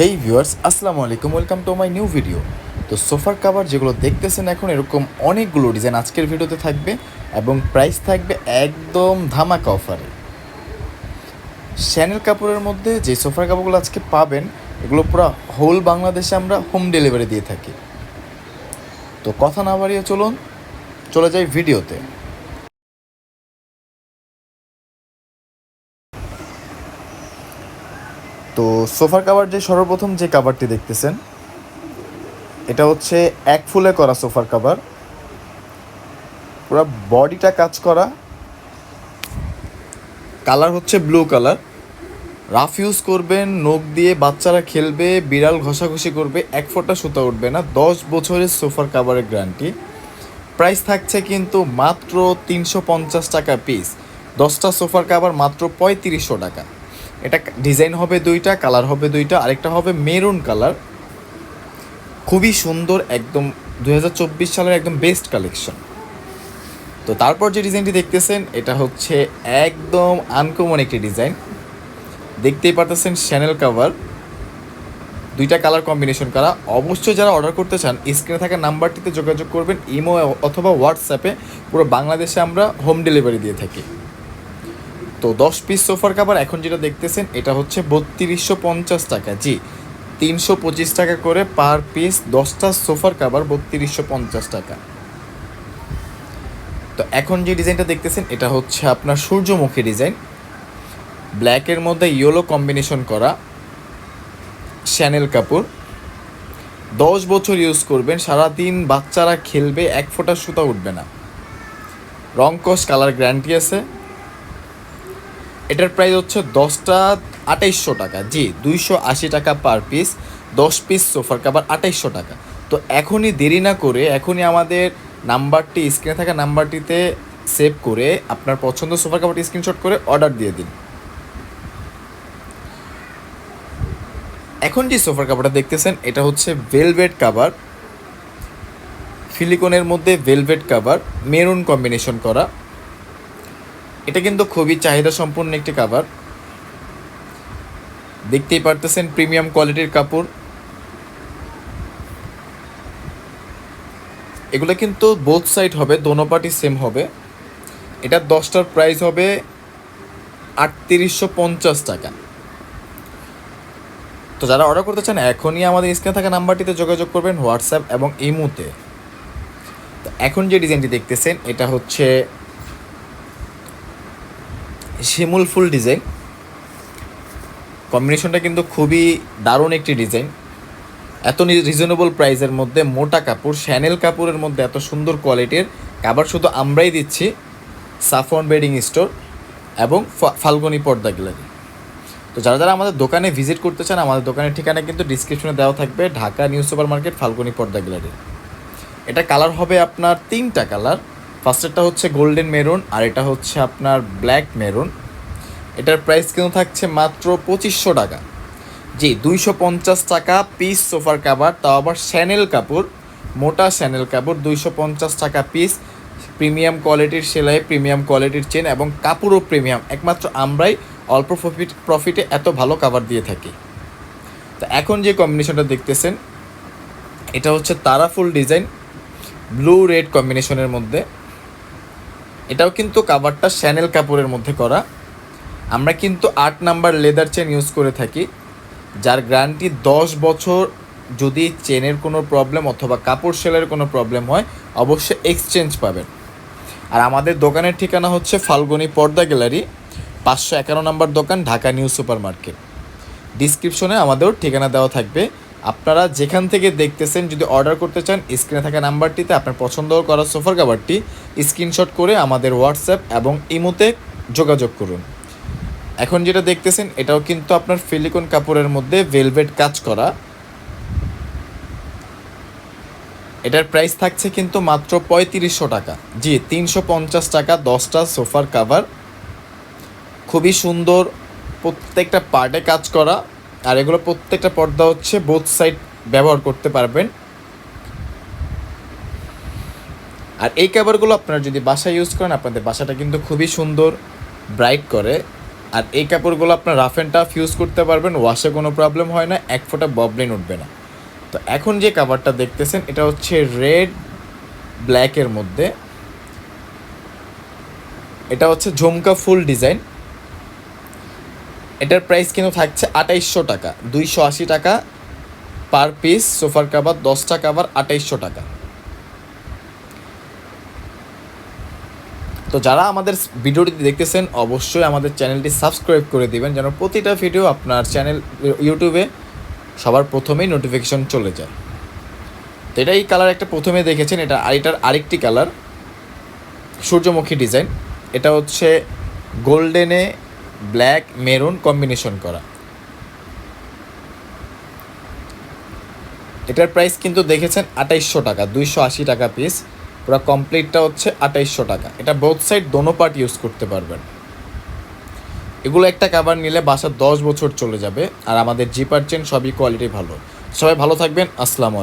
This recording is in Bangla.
হেই ভিউয়ার্স আসসালামু আলাইকুম welcome to my new video তো সোফার কাভার যেগুলো দেখতেছেন এখন, এরকম অনেকগুলো ডিজাইন আজকের ভিডিওতে থাকবে এবং প্রাইস থাকবে একদম ধামাকা অফারে শ্যানেল কাপড়ের মধ্যে যে সোফার কাপড়গুলো আজকে পাবেন, এগুলো পুরো হোল বাংলাদেশে আমরা হোম ডেলিভারি দিয়ে থাকি। তো কথা না বাড়িয়ে চলুন, চলে যাই ভিডিওতে তো সোফার কাভার যে সর্বপ্রথম যে কাভারটি দেখতেছেন, এটা হচ্ছে এক ফুলে করা সোফার কাভার পুরো বডিটা কাজ করা। কালার হচ্ছে ব্লু কালার। রাফ ইউজ করবেন নখ দিয়ে বাচ্চারা খেলবে, বিড়াল ঘষাঘষি করবে, এক ফোঁটা সুতা উঠবে না। দশ বছরের সোফার কাভারের গ্যারান্টি প্রাইস থাকছে কিন্তু মাত্র তিনশো পঞ্চাশ টাকা পিস দশটা সোফার কাভার মাত্র পঁয়ত্রিশশো টাকা। এটা ডিজাইন হবে দুইটা, কালার হবে দুইটা, আরেকটা হবে মেরুন কালার। খুবই সুন্দর, একদম দু হাজার চব্বিশ সালের একদম বেস্ট কালেকশন তো তারপর যে ডিজাইনটি দেখতেছেন, এটা হচ্ছে একদম আনকমন একটি ডিজাইন। দেখতেই পারতেছেন শ্যানেল কাভার দুইটা কালার কম্বিনেশন করা। অবশ্যই যারা অর্ডার করতে চান স্ক্রিনে থাকা নাম্বারটিতে যোগাযোগ করবেন, ইমো অথবা হোয়াটসঅ্যাপে পুরো বাংলাদেশে আমরা হোম ডেলিভারি দিয়ে থাকি। তো দশ পিস সোফার কাভার এখন যেটা দেখতেছেন, এটা হচ্ছে বত্রিশশো পঞ্চাশ টাকা। জি, তিনশো পঁচিশ টাকা করে পার পিস দশটা সোফার কাভার বত্রিশশো পঞ্চাশ টাকা। তো এখন যে ডিজাইনটা দেখতেছেন, এটা হচ্ছে আপনার সূর্যমুখী ডিজাইন। ব্ল্যাকের মধ্যে ইয়েলো কম্বিনেশন করা শ্যানেল কাপড়। দশ বছর ইউজ করবেন, সারাদিন বাচ্চারা খেলবে, এক ফোঁটা সুতা উঠবে না। রং কস কালার গ্যারান্টি আছে। এটার প্রাইস হচ্ছে দশটা আঠাইশশো টাকা। জি, দুইশো আশি টাকা পার পিস দশ পিস সোফার কাভার আঠাইশশো টাকা। তো এখনই দেরি না করে, এখনই আমাদের নাম্বারটি স্ক্রিনে থাকা নাম্বারটিতে সেভ করে আপনার পছন্দ সোফার কাভারটি স্ক্রিনশট করে অর্ডার দিয়ে দিন। এখন যে সোফার কাভারটা দেখতেছেন, এটা হচ্ছে ভেলভেট কাভার ফিলিকনের মধ্যে ভেলভেট কাভার মেরুন কম্বিনেশন করা। এটা কিন্তু খুবই চাহিদা সম্পন্ন একটি কাভার দেখতেই পারতেছেন প্রিমিয়াম কোয়ালিটির কাপড়। এগুলো কিন্তু বোথ সাইড হবে, দোনো পার্টি সেম হবে। এটা দশটার প্রাইস হবে আটত্রিশশো পঞ্চাশ টাকা। তো যারা অর্ডার করতে চান, এখনই আমাদের স্ক্রিনে থাকা নাম্বারটিতে যোগাযোগ করবেন হোয়াটসঅ্যাপ এবং ইমুতে। তো এখন যে ডিজাইনটি দেখতেছেন, এটা হচ্ছে শিমুল ফুল ডিজাইন। কম্বিনেশনটা কিন্তু খুবই দারুণ একটি ডিজাইন। এত রিজনেবল প্রাইসের মধ্যে মোটা কাপড় শ্যানেল কাপড়ের মধ্যে এত সুন্দর কোয়ালিটির কাবার শুধু আমরাই দিচ্ছি সাফন বেডিং স্টোর এবং ফাল্গুনি পর্দা গ্যালারি। তো যারা যারা আমাদের দোকানে ভিজিট করতে চান, আমাদের দোকানের ঠিকানা কিন্তু ডিসক্রিপশনে দেওয়া থাকবে, Dhaka new super market Falguni পর্দা গ্যালারি। এটা কালার হবে আপনার তিনটা কালার ফার্স্টেরটা হচ্ছে গোল্ডেন মেরুন আর এটা হচ্ছে আপনার ব্ল্যাক মেরুন এটার প্রাইস কিন্তু থাকছে মাত্র পঁচিশশো টাকা। জি, দুইশো পঞ্চাশ টাকা পিস সোফার কাভার তাও আবার শ্যানেল কাপড়, মোটা শ্যানেল কাপড়, দুইশো পঞ্চাশ টাকা পিস প্রিমিয়াম কোয়ালিটির সেলাই প্রিমিয়াম কোয়ালিটির চেন এবং কাপড়ও প্রিমিয়াম একমাত্র আমরাই অল্প প্রফিট প্রফিটে এত ভালো কাভার দিয়ে থাকি। তো এখন যে কম্বিনেশনটা দেখতেছেন, এটা হচ্ছে তারাফুল ডিজাইন ব্লু রেড কম্বিনেশনের মধ্যে। এটাও কিন্তু কাভারটা শ্যানেল কাপড়ের মধ্যে করা। আমরা কিন্তু আট নাম্বার লেদার চেন ইউজ করে থাকি, যার গ্যারান্টি দশ বছর যদি চেনের কোনো প্রবলেম অথবা কাপড় সেলের কোনো প্রবলেম হয়, অবশ্যই এক্সচেঞ্জ পাবেন। আর আমাদের দোকানের ঠিকানা হচ্ছে ফাল্গুনি পর্দা গ্যালারি, পাঁচশো একান্ন নম্বর দোকান, ঢাকা নিউ সুপার মার্কেট ডিসক্রিপশনে আমাদেরও ঠিকানা দেওয়া থাকবে। আপনারা যেখান থেকে দেখতেছেন, যদি অর্ডার করতে চান স্ক্রিনে থাকা নাম্বারটিতে আপনার পছন্দ করা সোফার কাভারটি স্ক্রিনশট করে আমাদের হোয়াটসঅ্যাপ এবং ইমোতে যোগাযোগ করুন। এখন যেটা দেখতেছেন, এটাও কিন্তু আপনার ফিলিকন কাপড়ের মধ্যে ভেলভেট কাজ করা। এটার প্রাইস থাকছে কিন্তু মাত্র পঁয়ত্রিশশো টাকা। জি, তিনশো পঞ্চাশ টাকা, দশটা সোফার কাভার খুবই সুন্দর, প্রত্যেকটা পার্টে কাজ করা। আর এগুলো প্রত্যেকটা পর্দা হচ্ছে বোথ সাইড ব্যবহার করতে পারবেন। আর এই কাভারগুলো আপনারা যদি বাসায় ইউজ করেন, আপনাদের বাসাটা কিন্তু খুবই সুন্দর ব্রাইট করে। আর এই কাপড়গুলো আপনার রাফ অ্যান্ড টাফ ইউজ করতে পারবেন ওয়াশে কোনো প্রবলেম হয় না, এক ফোঁটা ববলিন উঠবে না। তো এখন যে কাভারটা দেখতেছেন, এটা হচ্ছে রেড ব্ল্যাকের মধ্যে। এটা হচ্ছে ঝুমকা ফুল ডিজাইন এটার প্রাইস কিন্তু থাকছে আঠাইশশো টাকা। দুইশো আশি টাকা পার পিস সোফার কাভার দশটা কাভার আঠাইশশো টাকা। তো যারা আমাদের ভিডিওটি দেখতেছেন, অবশ্যই আমাদের চ্যানেলটি সাবস্ক্রাইব করে দিবেন, যেন প্রতিটা ভিডিও আপনার চ্যানেল ইউটিউবে সবার প্রথমেই নোটিফিকেশন চলে যায়। তো এটা এই কালার একটা প্রথমে দেখেছেন, এটা আর এটার আরেকটি কালার সূর্যমুখী ডিজাইন এটা হচ্ছে গোল্ডেনে ব্ল্যাক মেরুন কম্বিনেশন করা। এটার প্রাইস কিন্তু দেখেছেন আঠাইশশো টাকা, দুইশো আশি টাকা পিস পুরো কমপ্লিটটা হচ্ছে আঠাইশশো টাকা। এটা বোথ সাইড দোনো পার্ট ইউজ করতে পারবেন। এগুলো একটা কাভার নিলে বাসা দশ বছর চলে যাবে, আর আমাদের জিপার চেন সবই কোয়ালিটি ভালো। সবাই ভালো থাকবেন, আসসালামু